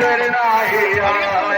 शरणाई आया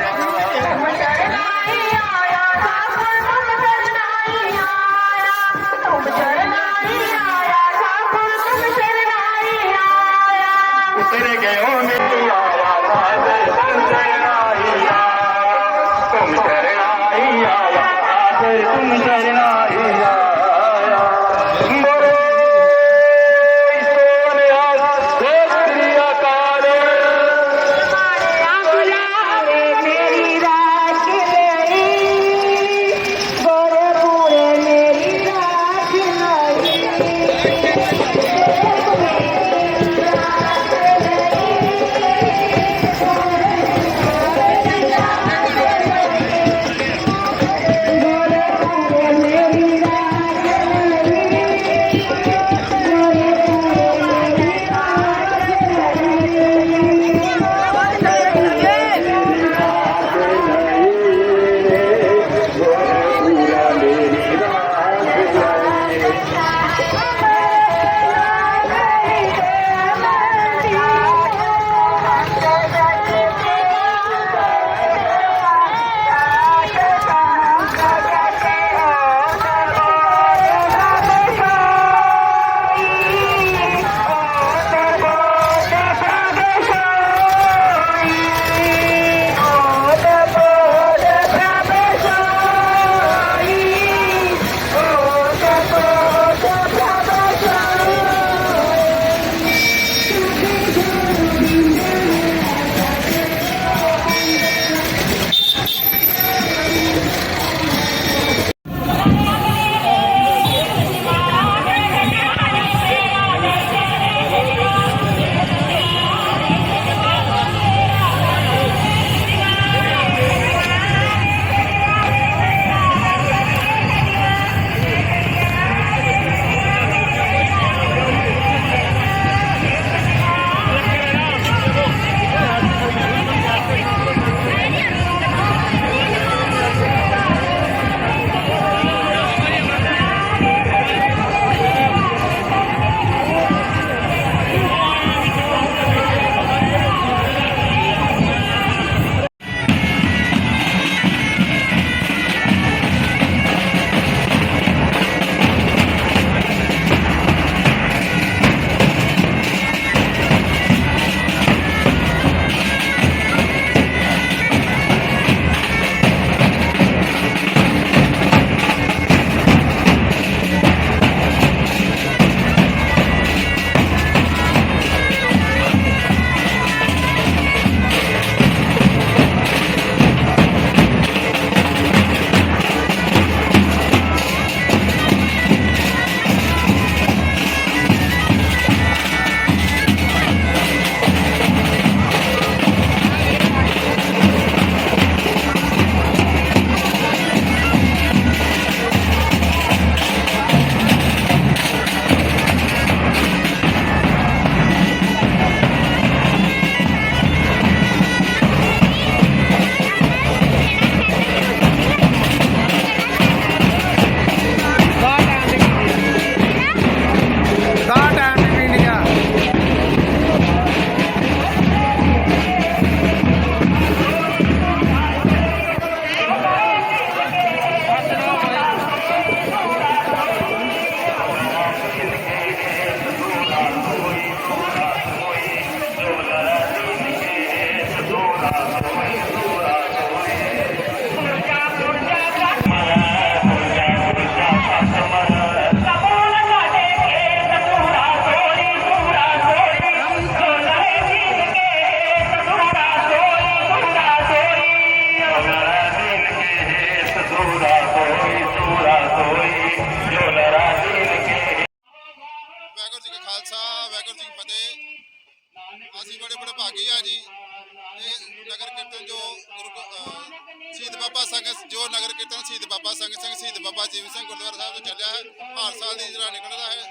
ਜੋ ਨਗਰ ਕੀਰਤਨ ਸ਼ਹੀਦ ਬਾਬਾ ਸੰਗਤ ਸਿੰਘ, ਸ਼ਹੀਦ ਬਾਬਾ ਜੀਵਨ ਸਿੰਘ ਗੁਰਦੁਆਰਾ ਸਾਹਿਬ ਤੋਂ ਚੱਲਿਆ ਹੈ ਹਰ ਸਾਲ ਦੀ ਜਿਹੜਾ ਨਿਕਲਦਾ ਹੈ,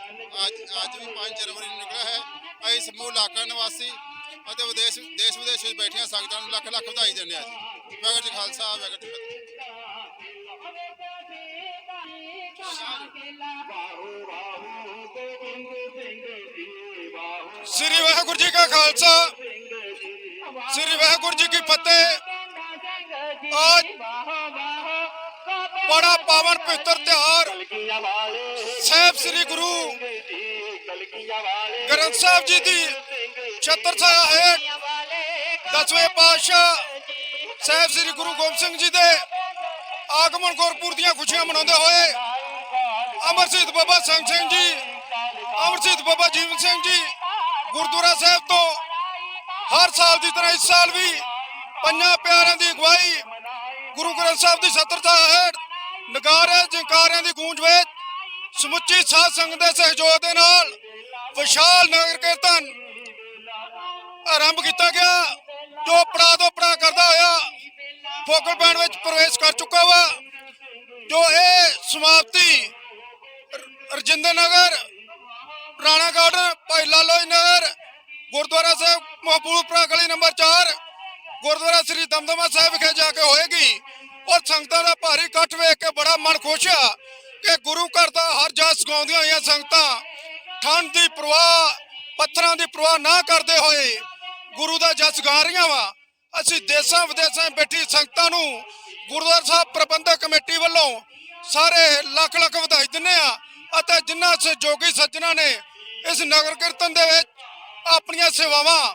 ਅੱਜ ਅੱਜ ਵੀ 5 ਜਨਵਰੀ ਨੂੰ ਨਿਕਲਿਆ ਹੈ। ਅਸੀਂ ਸਮੂਹ ਇਲਾਕਾ ਨਿਵਾਸੀ ਅਤੇ ਵਿਦੇਸ਼, ਦੇਸ਼ ਵਿਦੇਸ਼ ਵਿੱਚ ਬੈਠੀਆਂ ਸੰਗਤਾਂ ਨੂੰ ਲੱਖ ਲੱਖ ਵਧਾਈ ਦਿੰਦੇ ਹਾਂ ਜੀ। ਵਾਹਿਗੁਰੂ ਜੀ ਖਾਲਸਾ, ਵਾਹਿਗੁਰੂ ਜੀ ਫਤਿਹ। ਸ੍ਰੀ ਵਾਹਿਗੁਰੂ ਜੀ ਕਾ ਖਾਲਸਾ, ਸ੍ਰੀ ਵਾਹਿਗੁਰੂ ਜੀ ਕੀ ਫਤਿਹ। ਅੱਜ ਬੜਾ ਪਾਵਨ ਪਵਿੱਤਰ ਤਿਉਹਾਰ। ਸਾਹਿਬ ਸ੍ਰੀ ਗੁਰੂ ਗ੍ਰੰਥ ਸਾਹਿਬ ਜੀ ਦੀ ਛਤਰ ਛਾਇਆ ਹੇਠ ਦਸਵੇਂ ਪਾਤਸ਼ਾਹ ਸਾਹਿਬ ਸ੍ਰੀ ਗੁਰੂ ਗੋਬਿੰਦ ਸਿੰਘ ਜੀ ਦੇ ਆਗਮਨ ਗੁਰਪੁਰ ਦੀਆਂ ਖੁਸ਼ੀਆਂ ਮਨਾਉਂਦੇ ਹੋਏ ਅਮਰ ਸ਼ਹੀਦ ਬਾਬਾ ਸੰਗ ਸਿੰਘ ਜੀ, ਅਮਰ ਸ਼ਹੀਦ ਬਾਬਾ ਜੀਵਨ ਸਿੰਘ ਜੀ ਗੁਰਦੁਆਰਾ ਸਾਹਿਬ ਤੋਂ ਹਰ ਸਾਲ ਦੀ ਤਰ੍ਹਾਂ ਇਸ ਸਾਲ ਵੀ ਪੰਜਾਂ ਪਿਆਰਿਆਂ ਦੀ ਅਗਵਾਈ ਗੁਰੂ ਗ੍ਰੰਥ ਸਾਹਿਬ ਦੀ ਸਤਰਤਾ ਹੇਠ ਨਗਾਰੇ ਜੰਕਾਰਿਆਂ ਦੀ ਗੂੰਜ ਵਿੱਚ ਸਮੁੱਚੀ ਸਾਧ ਸੰਗਤ ਦੇ ਸਹਿਯੋਗ ਦੇ ਨਾਲ ਵਿਸ਼ਾਲ ਨਗਰ ਕੀਰਤਨ ਆਰੰਭ ਕੀਤਾ ਗਿਆ, ਜੋ ਪੜਾ ਤੋਂ ਪੜਾ ਕਰਦਾ ਹੋਇਆ ਫੋਕਲ ਪੁਆਇੰਟ ਵਿੱਚ ਪ੍ਰਵੇਸ਼ ਕਰ ਚੁੱਕਾ ਵਾ, ਜੋ ਇਹ ਸਮਾਪਤੀ ਰਜਿੰਦਰ ਨਗਰ, ਰਾਣਾ ਗਾਰਡਨ, ਭਾਈ ਲਾਲੋ ਜੀ ਨਗਰ, ਗੁਰਦੁਆਰਾ ਸਾਹਿਬ ਮਹਬੂਬਪੁਰਾ ਗਲੀ ਨੰਬਰ 4 ਗੁਰਦੁਆਰਾ ਸ੍ਰੀ ਦਮਦਮਾ ਸਾਹਿਬ ਵਿਖੇ ਜਾ ਕੇ ਹੋਏਗੀ ਔਰ ਸੰਗਤਾਂ ਦਾ ਭਾਰੀ ਇਕੱਠ ਵੇਖ ਕੇ ਬੜਾ ਮਨ ਖੁਸ਼ ਆ ਕਿ ਗੁਰੂ ਘਰ ਦਾ ਹਰ ਜਸ ਗਾਉਂਦੀਆਂ ਹੋਈਆਂ ਸੰਗਤਾਂ ਠੰਡ ਦੀ ਪ੍ਰਵਾਹ, ਪੱਥਰਾਂ ਦੀ ਪ੍ਰਵਾਹ ਨਾ ਕਰਦੇ ਹੋਏ ਗੁਰੂ ਦਾ ਜਸ ਗਾ ਰਹੀਆਂ ਵਾ। ਅਸੀਂ ਦੇਸਾਂ ਵਿਦੇਸਾਂ ਬੈਠੀ ਸੰਗਤਾਂ ਨੂੰ ਗੁਰਦੁਆਰਾ ਸਾਹਿਬ ਪ੍ਰਬੰਧਕ ਕਮੇਟੀ ਵੱਲੋਂ ਸਾਰੇ ਲੱਖ ਲੱਖ ਵਧਾਈ ਦਿੰਦੇ ਆ ਅਤੇ ਜਿਨ੍ਹਾਂ ਸਹਿਯੋਗੀ ਸੱਜਣਾ ਨੇ ਇਸ ਨਗਰ ਕੀਰਤਨ ਦੇ ਵਿੱਚ ਆਪਣੀਆਂ ਸੇਵਾਵਾਂ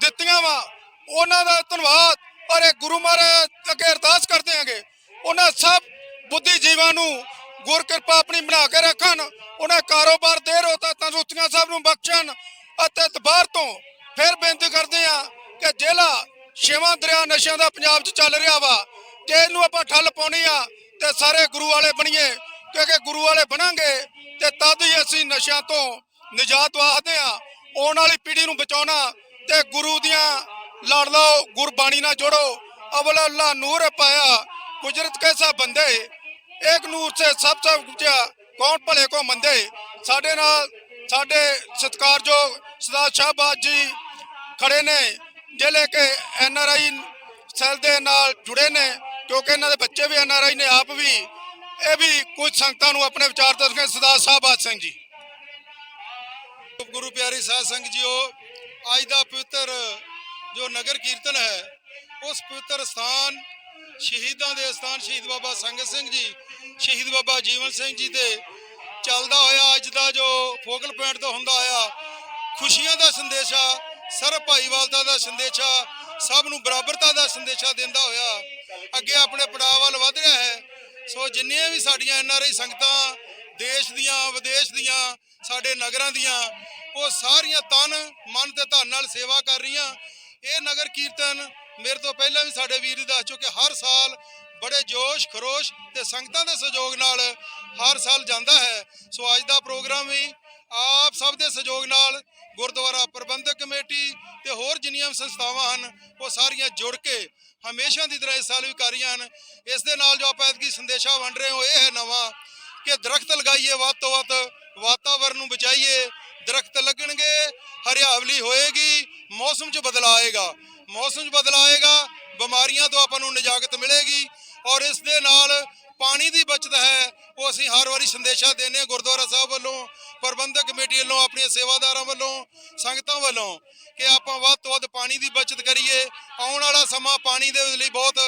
ਦਿੱਤੀਆਂ ਵਾ। ਉਹਨਾਂ ਦਾ ਧੰਨਵਾਦ। ਔਰ ਇਹ ਗੁਰੂ ਮਹਾਰਾਜ ਅੱਗੇ ਅਰਦਾਸ ਕਰਦੇ ਹਾਂਗੇ। ਉਹਨਾਂ ਸਭ ਬੁੱਧੀ ਜੀਵਾਂ ਨੂੰ ਗੁਰ ਕਿਰਪਾ ਆਪਣੀ ਬਣਾ ਕੇ ਰੱਖਣ। ਉਹਨਾਂ ਕਾਰੋਬਾਰ ਦੇ ਰੋਤਾ ਤੰਦਰੁਸਤੀਆਂ ਸਭ ਨੂੰ ਬਖਸ਼ਣ ਅਤੇ ਦੁਬਾਰ ਤੋਂ ਫਿਰ ਬੇਨਤੀ ਕਰਦੇ ਆ ਕਿ ਜਿਹੜਾ ਛੇਵਾਂ ਦਰਿਆ ਨਸ਼ਿਆਂ ਦਾ ਪੰਜਾਬ 'ਚ ਚੱਲ ਰਿਹਾ ਵਾ। ਜੇ ਇਹਨੂੰ ਆਪਾਂ ਠੱਲ ਪਾਉਣੀ ਆ ਤੇ ਸਾਰੇ ਗੁਰੂ ਵਾਲੇ ਬਣੀਏ। ਕਿਉਂਕਿ ਗੁਰੂ ਵਾਲੇ ਬਣਾਂਗੇ ਤੇ ਤਦ ਹੀ ਅਸੀਂ ਨਸ਼ਿਆਂ ਤੋਂ ਨਿਜਾਤ ਵਾਹਦੇ ਆ ਆਉਣ ਵਾਲੀ ਪੀੜ੍ਹੀ ਨੂੰ ਬਚਾਉਣਾ ਤੇ ਗੁਰੂ ਦੀਆਂ ਲੜ ਲਓ, ਗੁਰਬਾਣੀ ਨਾਲ ਜੋੜੋ। ਅਵਲ ਅੱਲਾ ਨੂਰ ਪਾਇਆ। ਗੁਜਰਤ ਕੈਸਾ ਬੰਦੇ? ਇੱਕ ਨੂਰ ਸੇ ਸਭ ਸਭ ਕੁਝਾ ਕੌਣ ਭਲੇ ਕੋ ਮੰਦੇ? ਸਾਡੇ ਨਾਲ ਸਾਡੇ ਸਤਿਕਾਰਯੋਗ ਸਰਦਾਰ ਸ਼ਾਹਬਾਜ਼ ਜੀ ਖੜੇ ਨੇ ਜਿਹੜੇ ਕਿ ਐਨ ਆਰ ਆਈ ਸੈਲ ਦੇ ਨਾਲ ਜੁੜੇ ਨੇ, ਕਿਉਂਕਿ ਇਹਨਾਂ ਦੇ ਬੱਚੇ ਵੀ ਐਨ ਆਰ ਆਈ ਨੇ, ਆਪ ਵੀ। ਇਹ ਵੀ ਕੁਝ ਸੰਗਤਾਂ ਨੂੰ ਆਪਣੇ ਵਿਚਾਰ ਦੱਸਣਗੇ, ਸਰਦਾਰ ਸ਼ਾਹਬਾਜ਼ ਸਿੰਘ ਜੀ। ਗੁਰੂ ਪਿਆਰੇ ਸਾਧ ਸੰਗਤ ਜੀਓ, ਅੱਜ ਦਾ ਪਵਿੱਤਰ ਜੋ ਨਗਰ ਕੀਰਤਨ ਹੈ, ਉਸ ਪਵਿੱਤਰ ਸਥਾਨ, ਸ਼ਹੀਦਾਂ ਦੇ ਸਥਾਨ ਸ਼ਹੀਦ ਬਾਬਾ ਸੰਗਤ ਸਿੰਘ ਜੀ, ਸ਼ਹੀਦ ਬਾਬਾ ਜੀਵਨ ਸਿੰਘ ਜੀ ਦੇ ਚੱਲਦਾ ਹੋਇਆ, ਅੱਜ ਦਾ ਜੋ ਫੋਕਲ ਪੁਆਇੰਟ ਤੋਂ ਹੁੰਦਾ ਆਇਆ ਖੁਸ਼ੀਆਂ ਦਾ ਸੰਦੇਸ਼ਾ ਸਰਬ ਭਾਈਵਾਲਤਾ ਦਾ ਸੰਦੇਸ਼ਾ, ਸਭ ਨੂੰ ਬਰਾਬਰਤਾ ਦਾ ਸੰਦੇਸ਼ਾ ਦਿੰਦਾ ਹੋਇਆ, ਅੱਗੇ ਆਪਣੇ ਪੜਾਅ ਵੱਲ ਵਧ ਰਿਹਾ ਹੈ। ਸੋ ਜਿੰਨੀਆਂ ਵੀ ਸਾਡੀਆਂ ਐਨਆਰਆਈ ਸੰਗਤਾਂ, ਦੇਸ਼ ਦੀਆਂ, ਵਿਦੇਸ਼ ਦੀਆਂ, ਸਾਡੇ ਨਗਰਾਂ ਦੀਆਂ, ਉਹ ਸਾਰੀਆਂ ਤਨ, ਮਨ ਤੇ ਧਨ ਨਾਲ ਸੇਵਾ ਕਰ ਰਹੀਆਂ। ਇਹ ਨਗਰ ਕੀਰਤਨ ਮੇਰੇ ਤੋਂ ਪਹਿਲਾਂ ਵੀ ਸਾਡੇ ਵੀਰ ਜੀ ਦੱਸ ਚੁੱਕੇ, ਹਰ ਸਾਲ ਬੜੇ ਜੋਸ਼, ਖਰੋਸ਼ ਤੇ ਸੰਗਤਾਂ ਦੇ ਸਹਿਯੋਗ ਨਾਲ ਹਰ ਸਾਲ ਜਾਂਦਾ ਹੈ। ਸੋ ਅੱਜ ਦਾ ਪ੍ਰੋਗਰਾਮ ਵੀ ਆਪ ਸਭ ਦੇ ਸਹਿਯੋਗ ਨਾਲ ਗੁਰਦੁਆਰਾ ਪ੍ਰਬੰਧਕ ਕਮੇਟੀ ਤੇ ਹੋਰ ਜਿੰਨੀਆਂ ਵੀ ਸੰਸਥਾਵਾਂ ਹਨ, ਉਹ ਸਾਰੀਆਂ ਜੁੜ ਕੇ ਹਮੇਸ਼ਾ ਦੀ ਤਰ੍ਹਾਂ ਇਸ ਸਾਲ ਵੀ ਕਰ ਰਹੀਆਂ ਹਨ। ਇਸ ਦੇ ਨਾਲ ਜੋ ਆਪਾਂ ਐਤਕੀ ਸੰਦੇਸ਼ਾ ਵੰਡ ਰਹੇ ਹੋ ਇਹ ਹੈ ਨਵਾਂ ਕਿ ਦਰਖਤ ਲਗਾਈਏ, ਵੱਧ ਤੋਂ ਵੱਧ ਵਾਤਾਵਰਨ ਨੂੰ ਬਚਾਈਏ, ਦਰਖਤ ਲੱਗਣਗੇ, ਹਰਿਆਵਲੀ ਹੋਏਗੀ ਮੌਸਮ 'ਚ ਬਦਲਾਅ ਆਏਗਾ। ਮੌਸਮ 'ਚ ਬਦਲਾਅ ਆਏਗਾ, ਬਿਮਾਰੀਆਂ ਤੋਂ ਆਪਾਂ ਨੂੰ ਨਜਾਕਤ ਮਿਲੇਗੀ ਔਰ ਇਸ ਦੇ ਨਾਲ ਪਾਣੀ ਦੀ ਬਚਤ ਹੈ, ਉਹ ਅਸੀਂ ਹਰ ਵਾਰੀ ਸੰਦੇਸ਼ਾ ਦਿੰਦੇ ਹਾਂ ਗੁਰਦੁਆਰਾ ਸਾਹਿਬ ਵੱਲੋਂ, ਪ੍ਰਬੰਧਕ ਕਮੇਟੀ ਵੱਲੋਂ, ਆਪਣੀਆਂ ਸੇਵਾਦਾਰਾਂ ਵੱਲੋਂ, ਸੰਗਤਾਂ ਵੱਲੋਂ ਕਿ ਆਪਾਂ ਵੱਧ ਤੋਂ ਵੱਧ ਪਾਣੀ ਦੀ ਬਚਤ ਕਰੀਏ। ਆਉਣ ਵਾਲਾ ਸਮਾਂ ਪਾਣੀ ਦੇ ਲਈ ਬਹੁਤ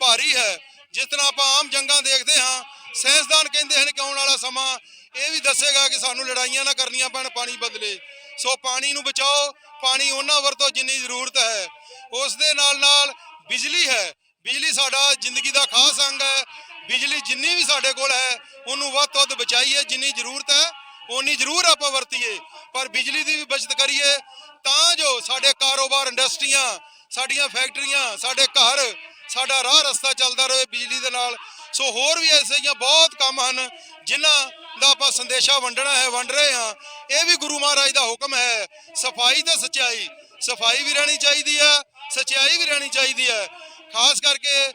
ਭਾਰੀ ਹੈ। ਜਿਸ ਤਰ੍ਹਾਂ ਆਪਾਂ ਆਮ ਜੰਗਾਂ ਦੇਖਦੇ ਹਾਂ ਸਾਇੰਸਦਾਨ ਕਹਿੰਦੇ ਹਨ ਕਿ ਆਉਣ ਵਾਲਾ ਸਮਾਂ ਇਹ ਵੀ ਦੱਸੇਗਾ ਕਿ ਸਾਨੂੰ ਲੜਾਈਆਂ ਨਾ ਕਰਨੀਆਂ ਪੈਣ, ਪਾਣੀ ਬਦਲੇ। ਸੋ ਪਾਣੀ ਨੂੰ ਬਚਾਓ ਪਾਣੀ ਉਹਨਾਂ ਵਰਤੋਂ ਜਿੰਨੀ ਜ਼ਰੂਰਤ ਹੈ, ਉਸ ਦੇ ਨਾਲ ਨਾਲ ਬਿਜਲੀ ਹੈ। ਬਿਜਲੀ ਸਾਡਾ ਜ਼ਿੰਦਗੀ ਦਾ ਖਾਸ ਅੰਗ ਹੈ। ਬਿਜਲੀ ਜਿੰਨੀ ਵੀ ਸਾਡੇ ਕੋਲ ਹੈ, ਉਹਨੂੰ ਵੱਧ ਤੋਂ ਵੱਧ ਬਚਾਈਏ, ਜਿੰਨੀ ਜ਼ਰੂਰਤ ਹੈ ਉਨੀ ਜ਼ਰੂਰ ਆਪਾਂ ਵਰਤੀਏ। ਪਰ ਬਿਜਲੀ ਦੀ ਵੀ ਬਚਤ ਕਰੀਏ, ਤਾਂ ਜੋ ਸਾਡੇ ਕਾਰੋਬਾਰ ਇੰਡਸਟਰੀਆਂ, ਸਾਡੀਆਂ ਫੈਕਟਰੀਆਂ, ਸਾਡੇ ਘਰ, ਸਾਡਾ ਰਾਹ ਰਸਤਾ ਚੱਲਦਾ ਰਹੇ ਬਿਜਲੀ ਦੇ ਨਾਲ। ਸੋ ਹੋਰ ਵੀ ਐਸੇ ਜਿਹੀਆਂ ਬਹੁਤ ਕੰਮ ਹਨ, ਜਿਨ੍ਹਾਂ ਦਾ ਆਪਾਂ ਸੰਦੇਸ਼ਾ ਵੰਡਣਾ ਹੈ, ਵੰਡ ਰਹੇ ਹਾਂ। ਇਹ ਵੀ ਗੁਰੂ ਮਹਾਰਾਜ ਦਾ ਹੁਕਮ ਹੈ। ਸਫ਼ਾਈ ਤੇ ਸਚਾਈ। ਸਫ਼ਾਈ ਵੀ ਰਹਿਣੀ ਚਾਹੀਦੀ ਹੈ, ਸਚਾਈ ਵੀ ਰਹਿਣੀ ਚਾਹੀਦੀ ਹੈ। ਖਾਸ ਕਰਕੇ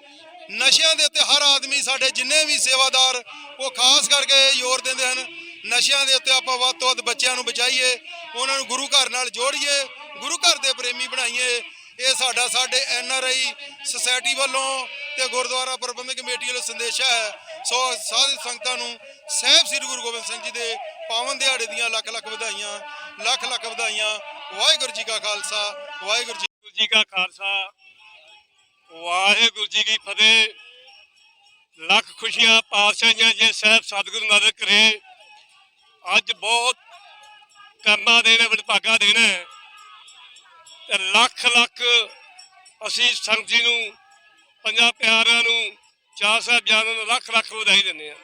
ਨਸ਼ਿਆਂ ਦੇ ਉੱਤੇ ਹਰ ਆਦਮੀ, ਸਾਡੇ ਜਿੰਨੇ ਵੀ ਸੇਵਾਦਾਰ, ਉਹ ਖਾਸ ਕਰਕੇ ਜ਼ੋਰ ਦਿੰਦੇ ਹਨ, ਨਸ਼ਿਆਂ ਦੇ ਉੱਤੇ ਆਪਾਂ ਵੱਧ ਤੋਂ ਵੱਧ ਬੱਚਿਆਂ ਨੂੰ ਬਚਾਈਏ, ਉਹਨਾਂ ਨੂੰ ਗੁਰੂ ਘਰ ਨਾਲ ਜੋੜੀਏ, ਗੁਰੂ ਘਰ ਦੇ ਪ੍ਰੇਮੀ ਬਣਾਈਏ। ਇਹ ਸਾਡਾ, ਸਾਡੇ ਐਨ ਆਰ ਆਈ ਸੁਸਾਇਟੀ ਵੱਲੋਂ ਤੇ ਗੁਰਦੁਆਰਾ ਪ੍ਰਬੰਧਕ ਕਮੇਟੀ ਵੱਲੋਂ ਸੰਦੇਸ਼ਾ ਹੈ। ਸੋ ਸਾਧ ਸੰਗਤਾਂ ਨੂੰ ਸਹਿਬ ਸ੍ਰੀ ਗੁਰੂ ਗੋਬਿੰਦ ਸਿੰਘ ਜੀ ਦੇ ਪਾਵਨ ਦਿਹਾੜੇ ਦੀਆਂ ਲੱਖ ਲੱਖ ਵਧਾਈਆਂ, ਲੱਖ ਲੱਖ ਵਧਾਈਆਂ। ਵਾਹਿਗੁਰੂ ਜੀ ਕਾ ਖਾਲਸਾ, ਵਾਹਿਗੁਰੂ ਜੀ ਜੀ ਕਾ ਖਾਲਸਾ। ਵਾਹਿਗੁਰੂ ਜੀ ਕੀ ਫਤਿਹ। ਲੱਖ ਖੁਸ਼ੀਆਂ, ਪਾਤਸ਼ਾਹੀਆਂ ਜੇ ਸਾਹਿਬ ਸਤਿਗੁਰੂ ਨਾਨਕ ਕਰੇ। ਅੱਜ ਬਹੁਤ ਕਰਮਾ ਦੇਣਾ ਵਡਭਾਗਾ ਦੇਣਾ। ਤੇ ਲੱਖ ਲੱਖ ਅਸੀਂ ਸੰਗਤ ਜੀ ਨੂੰ, ਪੰਜਾਂ ਪਿਆਰਿਆਂ ਨੂੰ ਚਾਰ ਸਾਹਿਬ ਨੂੰ ਲੱਖ ਲੱਖ ਵਧਾਈ ਦਿੰਦੇ ਆ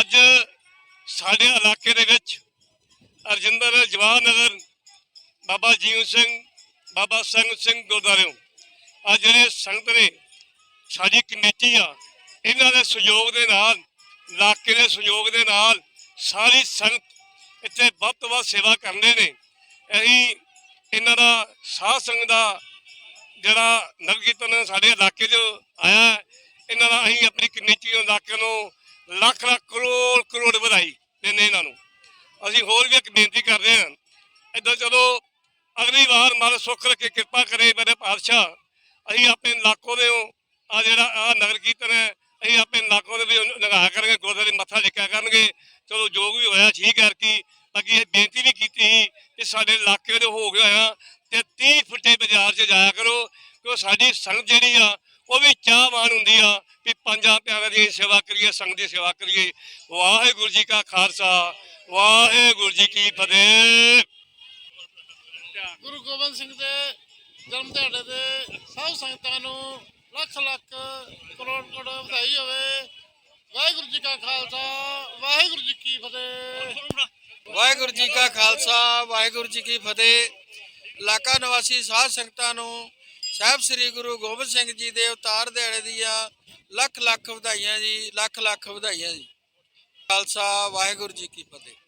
ਅੱਜ ਸਾਡੇ ਇਲਾਕੇ ਦੇ ਵਿੱਚ ਅਰਜਿੰਦਰ ਜਵਾਹਰ ਨਗਰ ਬਾਬਾ ਜੀਵ ਸਿੰਘ, ਬਾਬਾ ਸੰਗਤ ਸਿੰਘ ਗੁਰਦਾਰਿਓ ਆ ਜਿਹੜੇ ਸੰਗਤ ਨੇ, ਸਾਡੀ ਕਮੇਟੀ ਆ, ਇਹਨਾਂ ਦੇ ਸਹਿਯੋਗ ਦੇ ਨਾਲ, ਇਲਾਕੇ ਦੇ ਸਹਿਯੋਗ ਦੇ ਨਾਲ ਸਾਰੀ ਸੰਗਤ ਇੱਥੇ ਵੱਧ ਤੋਂ ਵੱਧ ਸੇਵਾ ਕਰਦੇ ਨੇ। ਅਸੀਂ ਇਹਨਾਂ ਦਾ ਸਾਧ ਸੰਗ ਦਾ ਜਿਹੜਾ ਨਗਰ ਕੀਰਤਨ ਸਾਡੇ ਇਲਾਕੇ 'ਚ ਆਇਆ ਇਹਨਾਂ ਦਾ ਅਸੀਂ ਆਪਣੀ ਕਮੇਟੀ ਨੂੰ ਇਲਾਕੇ ਨੂੰ ਲੱਖ ਲੱਖ ਕਰੋੜ ਕਰੋੜ ਵਧਾਈ ਦਿੰਦੇ ਇਹਨਾਂ ਨੂੰ। ਅਸੀਂ ਹੋਰ ਵੀ ਇੱਕ ਬੇਨਤੀ ਕਰਦੇ ਹਾਂ, ਇਦਾਂ ਚਲੋ ਅਗਲੀ ਵਾਰ ਮਾਲ ਸੁੱਖ ਰੱਖੇ ਕਿਰਪਾ ਕਰੇ ਮੇਰੇ ਪਾਤਸ਼ਾਹ, ਅਸੀਂ ਆਪਣੇ ਇਲਾਕੋ ਦੇ ਆ ਜਿਹੜਾ ਆ ਨਗਰ ਕੀਰਤਨ ਹੈ, ਅਸੀਂ ਆਪਣੇ ਇਲਾਕੋ ਦੇ ਵੀ ਲਗਾ ਕਰਾਂਗੇ, ਗੁਰਦੁਆਰੇ ਮੱਥਾ ਟੇਕਿਆ ਕਰਨਗੇ। ਚਲੋ ਜੋ ਵੀ ਹੋਇਆ ਠੀਕ ਹੈ ਕਿ ਬਾਕੀ ਇਹ ਬੇਨਤੀ ਵੀ ਕੀਤੀ ਸੀ ਕਿ ਸਾਡੇ ਇਲਾਕੇ ਦੇ ਹੋ ਗਿਆ ਆ, ਤੇ 30 ਫੁੱਟੇ ਬਾਜ਼ਾਰ 'ਚ ਜਾਇਆ ਕਰੋ ਕਿ ਸਾਡੀ ਸੰਗਤ ਜਿਹੜੀ ਆ ਉਹ ਵੀ ਚਾਹਵਾਨ ਹੁੰਦੀ ਆ ਵੀ ਪੰਜਾਂ ਪਿਆਰਿਆਂ ਦੀ ਸੇਵਾ ਕਰੀਏ ਸੰਗਤ ਦੀ ਸੇਵਾ ਕਰੀਏ। ਵਾਹਿਗੁਰੂ ਜੀ ਕਾ ਖਾਲਸਾ ਵਾਹਿਗੁਰੂ ਜੀ ਕੀ ਫਤਿਹ। ਗੁਰੂ ਗੋਬਿੰਦ ਸਿੰਘ ਦੇ ਜਨਮ ਦਿਹਾੜੇ ਦੇ ਸਭ ਸੰਗਤਾਂ ਨੂੰ ਲੱਖ ਲੱਖ ਕਰੋੜ ਕਰੋੜ ਵਧਾਈ ਹੋਵੇ। ਵਾਹਿਗੁਰੂ ਜੀ ਕਾ ਖਾਲਸਾ ਵਾਹਿਗੁਰੂ ਜੀ ਕੀ ਫਤਿਹ। ਵਾਹਿਗੁਰੂ ਜੀ ਕਾ ਖਾਲਸਾ ਵਾਹਿਗੁਰੂ ਜੀ ਕੀ ਫਤਿਹ। ਇਲਾਕਾ ਨਿਵਾਸੀ ਸਾਧ ਸੰਗਤਾਂ ਨੂੰ ਸਾਹਿਬ ਸ੍ਰੀ ਗੁਰੂ ਗੋਬਿੰਦ ਸਿੰਘ ਜੀ ਦੇ ਅਵਤਾਰ ਦਿਹਾੜੇ ਦੀਆਂ ਲੱਖ ਲੱਖ ਵਧਾਈਆਂ ਜੀ, ਲੱਖ ਲੱਖ ਵਧਾਈਆਂ ਜੀ। ਖਾਲਸਾ, ਵਾਹਿਗੁਰੂ ਜੀ ਕੀ ਫਤਿਹ।